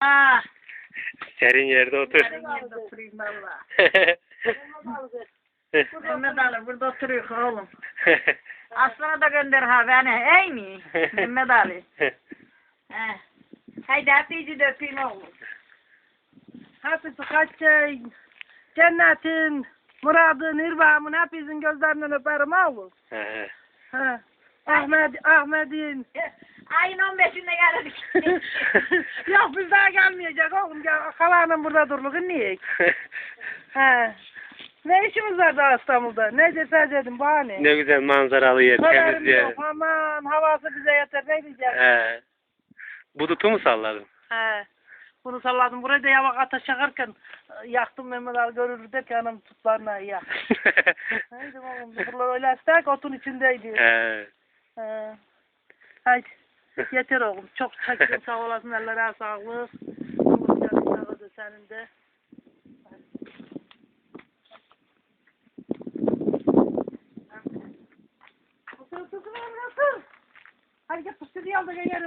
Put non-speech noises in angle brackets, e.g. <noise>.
Ah. Serin yerde otur. Senin yerde oturayım valla. <laughs> Mehmet Ali burada oturuyor oğlum. <laughs> Aslan'a da gönder ha beni. Ey mi? <laughs> Mehmet Ali. He. Haydi hepinizi de öpeyim oğlum. Hepsi kaçın. Cennetin, muradın, irvamın hepinizin gözlerinden öperim oğlum. He. Ha. Ahmet, Ahmet'in. <laughs> Ayın 15'inde geldik. <laughs> Yok biz daha gelmeyecek oğlum. Gel, kalanın burada durluğu niye? <laughs> Ha. Ne işimiz var daha İstanbul'da? Ne cesaret edin bahane. ne güzel manzaralı yer, temiz Haberim yer. yok. Aman havası bize yeter. Ne diyeceğim? He. Budutu mu salladın? He. Bunu salladım. Buraya da yavak ateş yakarken e, yaktım Mehmet Ali görürür der ki anam tutlarına yak. Haydi oğlum. Buralar öyle estek otun içindeydi. He. He. Haydi. <laughs> Yeter oğlum. Çok çekin sağ olasın. Ellere sağlık. Allah canın sağ senin de. Otur otur otur. Hadi gel fıstığı al da gel